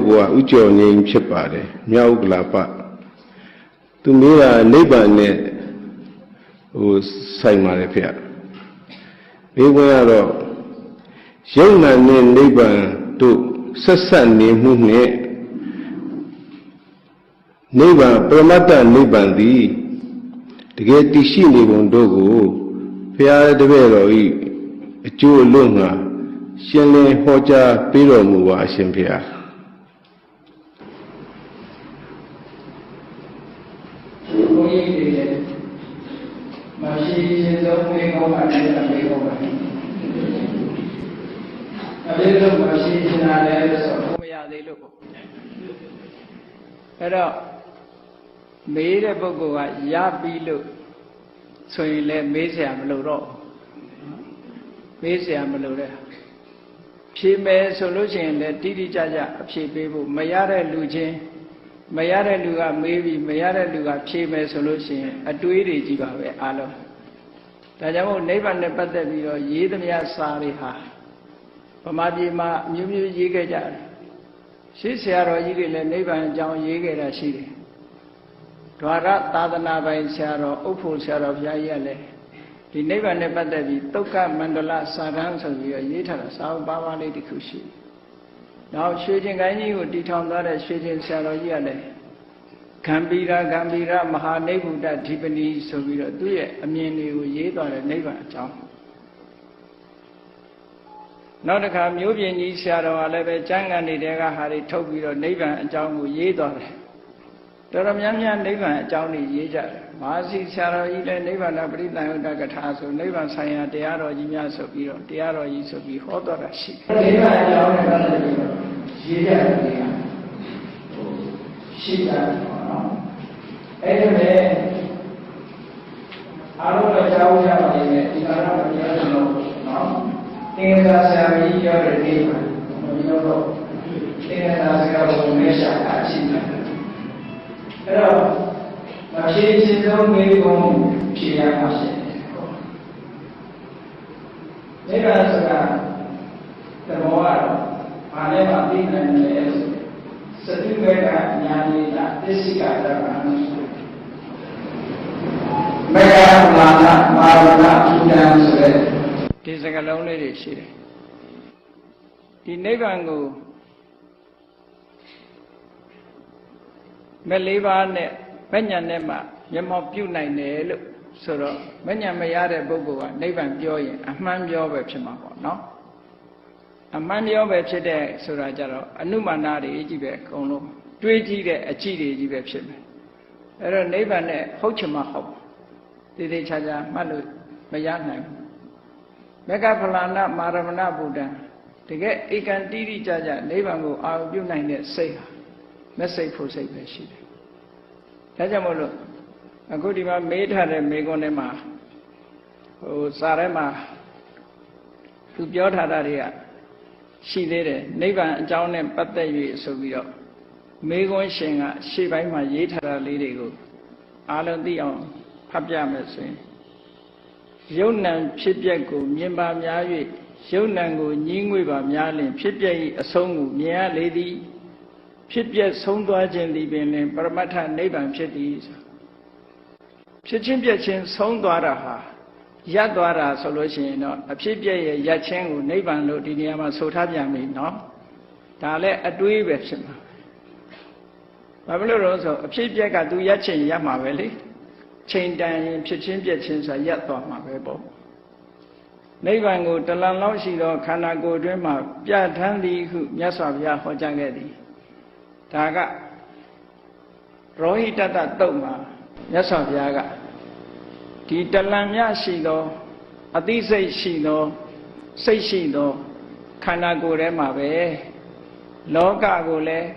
ဘုရားဥကျော်ငိမ်ဖြစ်ပါတယ်မြောက်ကလာပသူမေးတာနိဗ္ဗာန်နဲ့ဟိုဆိုင်ပါတယ်ဖေ။ဘေးကွန်းကတော့ယုံနာနဲ့နိဗ္ဗာန်တို့ဆက်ဆက်နေမှုနဲ့နိဗ္ဗာန်ပရမတ္တနိဗ္ဗာန်သည်တကယ်တည်ရှိနေပုံတို့ကိုဘုရားတပည့်တော်ဤအကျိုးအလို့ငါရှင်းလင်းဟောကြားပေးတော်မူပါအရှင်ဘုရား ဘုန်းကြီးတွေလည်း မရှိရှင်ဆုံးမေကောင်းပါနဲ့အမေကောင်းပါအမေတို့မရှိရှင်လာတယ်ဆိုတော့မရသေးလို့ပေါ့အဲ့တော့မေးတဲ့ပုဂ္ဂိုလ်ကရပြီလို့ဆိုရင်လည်းမေးเสียမလို့တော့မေးเสียမလို့တဲ့ဖြေမယ်ဆိုလို့ရှိရင်လည်းတိတိကျကျအဖြေပေးဖို့မရတဲ့လူချင်းမရတဲ့လူကမေးပြီးမရတဲ့လူကဖြေမယ်ဆိုလို့ရှိရင်အတွေးတွေကြီးပါပဲအားလုံး ဒါကြောင့်မို့နိဗ္ဗာန်နဲ့ပတ်သက်ပြီးတော့ရေးသမျှစာတွေဟာဗမာပြည်မှာအမျိုးမျိုးရေးခဲ့ကြတယ်ရှေးဆရာတော်ကြီးတွေလည်းနိဗ္ဗာန်အကြောင်းရေးခဲ့တာရှိတယ်ဒွါရသာသနာပိုင်ဆရာတော်ဥဖ္ဖို့ဆရာတော်ဘုရားကြီးကလည်းဒီနိဗ္ဗာန်နဲ့ပတ်သက်ပြီးတုတ်ကမန္တလစာတန်းဆိုပြီးတော့ရေးထားတာစာအုပ်ပါးပါးလေးတစ်ခုရှိတယ်နောက်ရွှေကျင်ကိုင်းကြီးကိုတည်ထောင်သွားတဲ့ရွှေကျင်ဆရာတော်ကြီးကလည်း ဂံဗီရာဂံဗီရာမဟာနိဗ္ဗုဒ္ဓဓိပနီဆိုပြီးတော့သူ့ရဲ့အမြင်တွေကိုရေးသွားတဲ့နိဗ္ဗာန်အကြောင်းနောက်တစ်ခါမျိုးပြင်းကြီးဆရာတော်ကလည်းပဲကျမ်းဂန်နေတဲ့ကဟာတွေထုတ်ပြီးတော့နိဗ္ဗာန်အကြောင်းကိုရေးသွားတယ်တော်တော်များများနိဗ္ဗာန်အကြောင်းတွေရေးကြတယ်မဟာစီဆရာတော်ကြီးလည်းနိဗ္ဗာန်ပရိသံယုတ္တကထာဆိုနိဗ္ဗာန်ဆိုင်ရာတရားတော်ကြီးများဆိုပြီးတော့တရားတော်ကြီးဆိုပြီးဟောတော်တာရှိတယ်နိဗ္ဗာန်အကြောင်းနဲ့ပတ်သက်ပြီးတော့ ရေးကြတယ်ဟိုရှိတာပေါ့နော်အဲ့ဒီမဲ့အားလုံးတော့ကြားကြပါလိမ့်မယ်ဒီကာရမပြောလို့နော်သင်္ကသာဆရာကြီးပြောတဲ့နိဗ္ဗာန်မပြောတော့သင်္ကသာဆရာဘုံမဲ့ရှာအရှိတယ်အဲ့တော့မဖြေခြင်းဆုံးမေးကုန်ဖြေရမှာရှိတယ်နိဗ္ဗာန်ဆိုတာသဘောကတော့ဘာလဲမသိနိုင်တယ်ဆို စတိဝေကညာနေတာသစ္စိကတရဏမေဃမာနမာရဏဥဒံဆိုတဲ့ဒီစကလုံးလေးတွေရှိတယ်ဒီနိဗ္ဗာန်ကိုမဲ့လေးပါးနဲ့မညံနဲ့မှမျက်မှောက်ပြုနိုင်တယ်လို့ဆိုတော့မညံမရတဲ့ပုဂ္ဂိုလ်ကနိဗ္ဗာန်ပြောရင်အမှန်ပြောပဲဖြစ်မှာပေါ့နော် အမှန်ပြောပဲဖြစ်တဲ့ဆိုတာကြတော့အနုမာနတွေကြီးပဲအကုန်လုံးတွေးကြည့်တဲ့အကြည့်တွေကြီးပဲဖြစ်မယ်အဲ့တော့နိဗ္ဗာန်နဲ့ဟုတ်ချင်မှဟုတ်တည်တည်ချာချာမှတ်လို့မရနိုင်ဘူးမေဃဖလာနာမာရမဏဗုဒ္ဓံတကယ်ဧကန်တိတိကြကြနိဗ္ဗာန်ကိုအာရုံပြုနိုင်တဲ့စိတ်ဟာမစိတ်ဖို့စိတ်ပဲရှိတယ်ဒါကြောင့်မို့လို့အခုဒီမှာမေးထားတဲ့မေကွန်းထဲမှာဟိုစာထဲမှာသူပြောထားတာတွေက ရှိသေးတယ်နိဗ္ဗာန်အကြောင်းနဲ့ပတ်သက်၍ဆိုပြီးတော့မေကွန်းရှင်ကရှေ့ပိုင်းမှာရေးထားတာလေးတွေကိုအားလုံးသိအောင်ဖတ်ပြမယ်ဆိုရင်ယုံ nant ဖြစ်ပျက်ကိုမြင်ပါများ၍ယုံ nant ကိုညင်းငွေပါများလင်ဖြစ်ပျက်၏အဆုံးကိုမြင်ရလေသည်ဖြစ်ပျက်ဆုံးသွားခြင်းသည်ပင်လင်ပရမတ္ထနိဗ္ဗာန်ဖြစ်သည်ဆိုဖြစ်ချင်းပြက်ချင်းဆုံးသွားတာဟာ ရပ်သွားတာဆိုလို့ရှိရင်တော့အဖြစ်ပြက်ရဲ့ရပ်ချင်းကိုနိဗ္ဗာန်လို့ဒီနေရာမှာဆိုထားပြန်ပြီနော်ဒါလည်းအတွေးပဲဖြစ်မှာဘာဖြစ်လို့လဲဆိုအဖြစ်ပြက်ကသူရပ်ချင်းရပ်မှာပဲလေချိန်တန်ရင်ဖြစ်ချင်းပြက်ချင်းဆိုရပ်သွားမှာပဲပေါ့နိဗ္ဗာန်ကိုတလန်လောက်ရှိသောခန္ဓာကိုယ်အတွင်းမှာပြဋ္ဌာန်းသည်ဟုမြတ်စွာဘုရားဟောကြားခဲ့သည်ဒါကရောဟိတတတုတ်မှာမြတ်စွာဘုရားက ဒီတလံမြရှိသောအသိစိတ်ရှိသောစိတ်ရှိသောခန္ဓာကိုယ်ထဲမှာပဲလောကကိုလည်း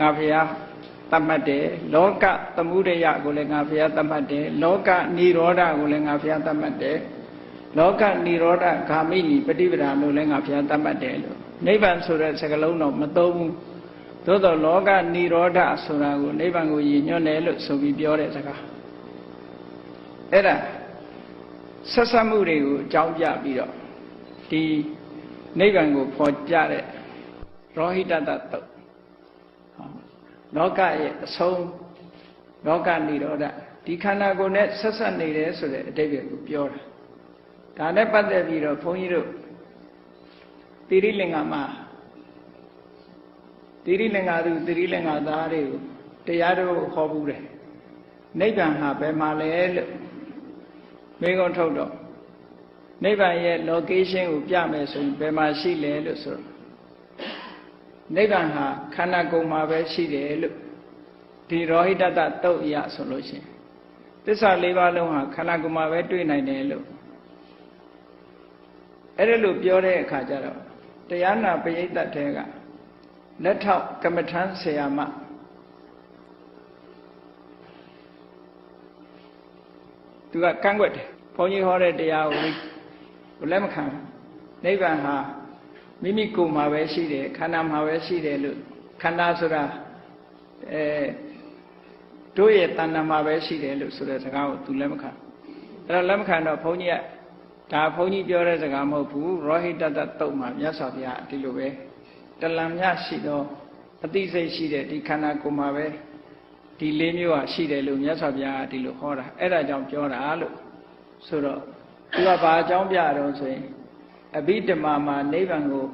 ငါဘုရားသတ်မှတ်တယ်လောကသမှုရိယကိုလည်းငါဘုရားသတ်မှတ်တယ်လောကនិရောဓကိုလည်းငါဘုရားသတ်မှတ်တယ်လောကនិရောဓဂာမိနိပฏิပဒါလို့လည်းငါဘုရားသတ်မှတ်တယ်လို့နိဗ္ဗာန်ဆိုတဲ့စကားလုံးတော့မသုံးဘူးသို့တော့လောကនិရောဓဆိုတာကိုနိဗ္ဗာန်ကိုရည်ညွှန်းတယ်လို့ဆိုပြီးပြောတဲ့စကား အဲ့ဒါဆက်ဆက်မှုတွေကိုအကြောင်းပြပြီးတော့ဒီနိဗ္ဗာန်ကိုဖော်ပြတဲ့ရောဟိတတတုတ်လောကရဲ့အဆုံးလောကនិရောဓဒီခန္ဓာကိုယ်နဲ့ဆက်ဆက်နေတယ်ဆိုတဲ့အတိတ်ကိုပြောတာဒါနဲ့ပတ်သက်ပြီးတော့ဘုန်းကြီးတို့တိရိလင်္ကာမှာတိရိလင်္ကာသူတိရိလင်္ကာသားတွေကိုတရားတော်ဟောဘူးတယ်နိဗ္ဗာန်ဟာဘယ်မှာလဲလို့ မေခွန်းထုတ်တော့နိဗ္ဗာန်ရဲ့ location ကိုပြမယ်ဆိုရင်ဘယ်မှာရှိလဲလို့ဆိုတော့နိဗ္ဗာန်ဟာခန္ဓာကိုယ်မှာပဲရှိတယ်လို့ဒီရောဟိတတတုတ်အရဆိုလို့ရှိရင်သစ္စာလေးပါးလုံးဟာခန္ဓာကိုယ်မှာပဲတွေ့နိုင်တယ်လို့အဲ့ဒါလို့ပြောတဲ့အခါကျတော့တရားနာပရိသတ်တဲကလက်ထောက်ကမ္မထမ်းဆရာမ သူကကန့်ကွက်တယ်ဘုန်းကြီးဟောတဲ့တရားကိုကိုလက်မခံနိဗ္ဗာန်ဟာမိမိကိုယ်မှာပဲရှိတယ်ခန္ဓာမှာပဲရှိတယ်လို့ခန္ဓာဆိုတာအဲတို့ရဲ့တဏ္ဍာမှာပဲရှိတယ်လို့ဆိုတဲ့စကားကိုသူလက်မခံအဲ့တော့လက်မခံတော့ဘုန်းကြီးကဒါဘုန်းကြီးပြောတဲ့စကားမဟုတ်ဘူးရောဟိတတတုတ်မှာမြတ်စွာဘုရားဒီလိုပဲတလံမြရှိသောအသိစိတ်ရှိတဲ့ဒီခန္ဓာကိုယ်မှာပဲ ဒီလေးမျိုးဟာရှိတယ်လို့မြတ်စွာဘုရားကဒီလိုဟောတာအဲ့ဒါကြောင့်ပြောတာလို့ဆိုတော့သူကဘာအကြောင်းပြတော့ဆိုရင်အဘိဓမ္မာမှာနိဗ္ဗာန်ကို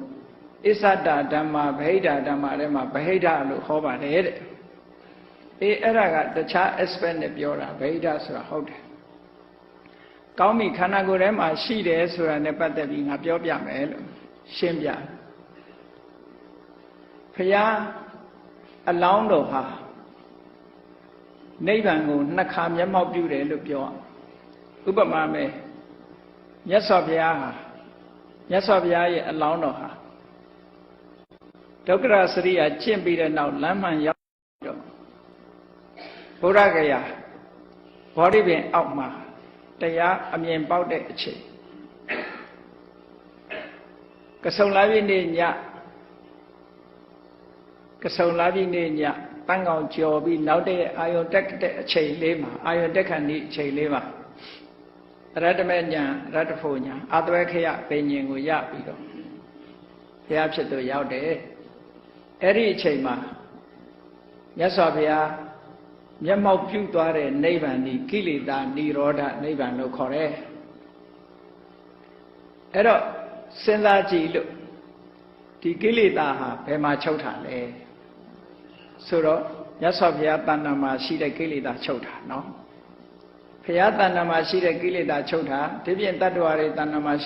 အစ္ဆတဓမ္မာဗဟိတဓမ္မာထဲမှာဗဟိတလို့ဟောပါတယ်တဲ့အေးအဲ့ဒါကတခြား aspect နဲ့ပြောတာဗဟိတဆိုတာဟုတ်တယ်ကောင်းပြီခန္ဓာကိုယ်ထဲမှာရှိတယ်ဆိုတာနဲ့ပတ်သက်ပြီးငါပြောပြမယ်လို့ရှင်းပြဖရာအလောင်းတော်ဟာ နိဗ္ဗာန်ကိုနှစ်ခါမျက်မှောက်ပြုတယ်လို့ပြောဥပမာမယ်မြတ်စွာဘုရားဟာမြတ်စွာဘုရားရဲ့အလောင်းတော်ဟာဒုက္ခရစရိယာကျင့်ပြီးတဲ့နောက်လမ်းမှန်ရောက်တော့ဘုရားကရာဘောဓိပင်အောက်မှာတရားအမြင်ပေါက်တဲ့အချိန်ကဆုံလာပြည့်နေ့ညကဆုံလာပြည့်နေ့ည တန်းကောင်ကြော်ပြီးနောက်တဲ့အာယုန်တက်တဲ့အချိန်လေးမှာအာယုန်တက်ခဏီအချိန်လေးမှာရတ္တမေညာရတ္တဖို့ညာအသွဲခရပင်ញင်ကိုရပြီးတော့ဘုရားဖြစ်သူရောက်တယ်အဲ့ဒီအချိန်မှာမြတ်စွာဘုရားမျက်မှောက်ပြုသွားတဲ့နိဗ္ဗာန်ဒီကိလေသာនិရောဓနိဗ္ဗာန်လို့ခေါ်တယ်အဲ့တော့စဉ်းစားကြည့်လို့ဒီကိလေသာဟာဘယ်မှာချုပ်တာလဲ ဆိုတော့မြတ်စွာဘုရားတဏ္ဍာမှာရှိတဲ့ကိလေသာချုပ်တာနော်ဘုရားတဏ္ဍာမှာရှိတဲ့ကိလေသာချုပ်တာဒီပြင်တတ္တဝါတွေတဏ္ဍာမှာရှိ